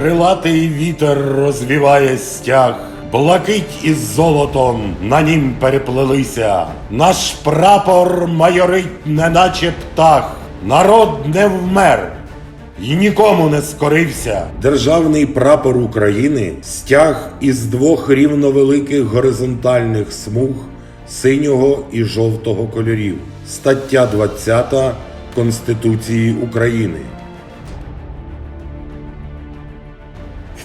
Крилатий вітер розвіває стяг, блакить із золотом на нім переплелися. Наш прапор майорить, неначе птах. Народ не вмер і нікому не скорився. Державний прапор України стяг із двох рівновеликих горизонтальних смуг синього і жовтого кольорів. Стаття 20 Конституції України.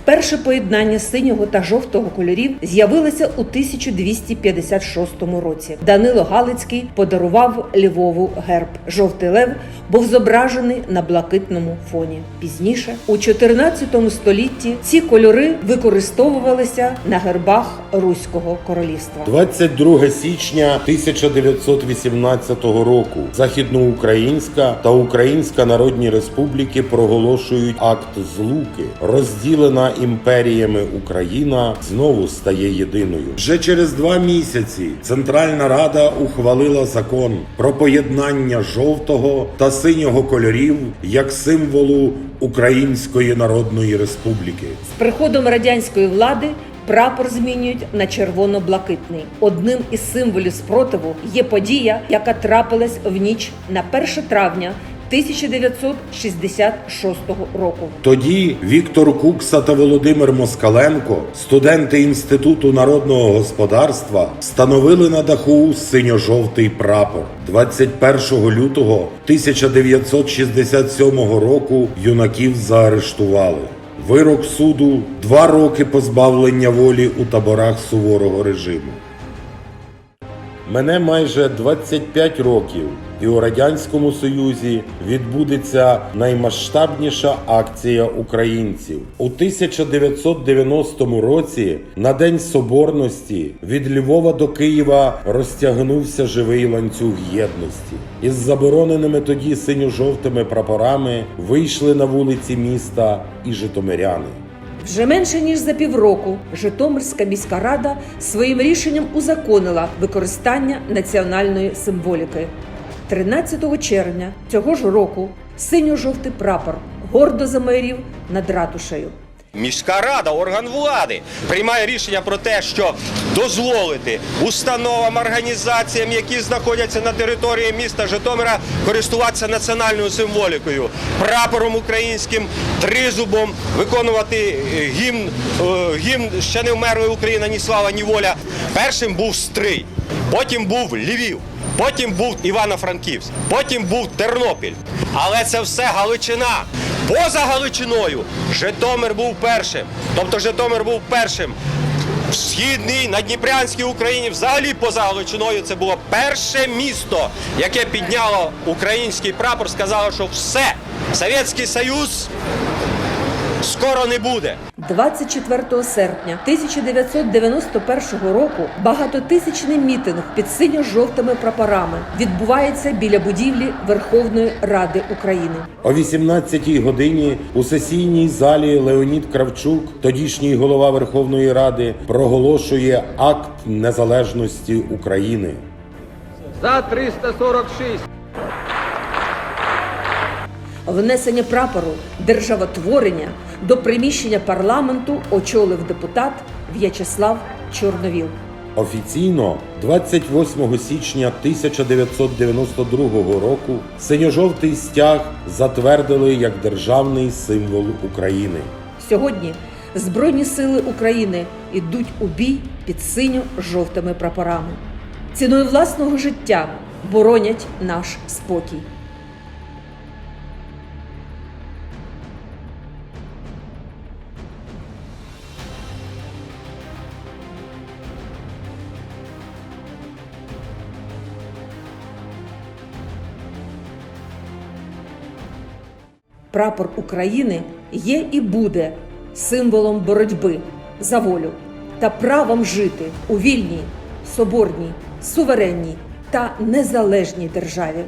Вперше поєднання синього та жовтого кольорів з'явилося у 1256 році. Данило Галицький подарував Львову герб. Жовтий лев був зображений на блакитному фоні. Пізніше, у 14 столітті, ці кольори використовувалися на гербах Руського королівства. 22 січня 1918 року Західноукраїнська та Українська Народні Республіки проголошують акт злуки. Розділена імперіями Україна знову стає єдиною. Вже через два місяці Центральна Рада ухвалила закон про поєднання жовтого та синього кольорів як символу Української Народної Республіки. З приходом радянської влади прапор змінюють на червоно-блакитний. Одним із символів спротиву є подія, яка трапилась в ніч на 1 травня 1966 року. Тоді Віктор Кукса та Володимир Москаленко, студенти Інституту народного господарства, встановили на даху синьо-жовтий прапор. 21 лютого 1967 року юнаків заарештували. Вирок суду два роки позбавлення волі у таборах суворого режиму. Мене майже 25 років, і у радянському союзі відбудеться наймасштабніша акція українців у 1990 році. На день соборності від Львова до Києва розтягнувся живий ланцюг єдності. Із забороненими тоді синьо-жовтими прапорами вийшли на вулиці міста і житомиряни. Вже менше ніж за півроку Житомирська міська рада своїм рішенням узаконила використання національної символіки. 13 червня цього ж року синьо-жовтий прапор гордо замайорів над ратушею. Міська рада, орган влади, приймає рішення про те, що дозволити установам, організаціям, які знаходяться на території міста Житомира, користуватися національною символікою, прапором українським, тризубом, виконувати е, гімн, е, гімн ще не вмерла Україна, ні слава, ні воля. Першим був Стрий, потім був Львів. Потім був Івано-Франківськ, потім був Тернопіль. Але це все Галичина. Поза Галичиною Житомир був першим. Тобто Житомир був першим. В східній на Дніпрянській Україні, взагалі поза Галичиною, це було перше місто, яке підняло український прапор, сказало, що все, Совєтський Союз скоро не буде. 24 серпня 1991 року багатотисячний мітинг під синьо-жовтими прапорами відбувається біля будівлі Верховної Ради України. О 18-й годині у сесійній залі Леонід Кравчук, тодішній голова Верховної Ради, проголошує акт незалежності України. За 346. Внесення прапору державотворення до приміщення парламенту очолив депутат В'ячеслав Чорновіл. Офіційно 28 січня 1992 року синьо-жовтий стяг затвердили як державний символ України. Сьогодні Збройні сили України йдуть у бій під синьо-жовтими прапорами. Ціною власного життя боронять наш спокій. Прапор України є і буде символом боротьби за волю та правом жити у вільній, соборній, суверенній та незалежній державі.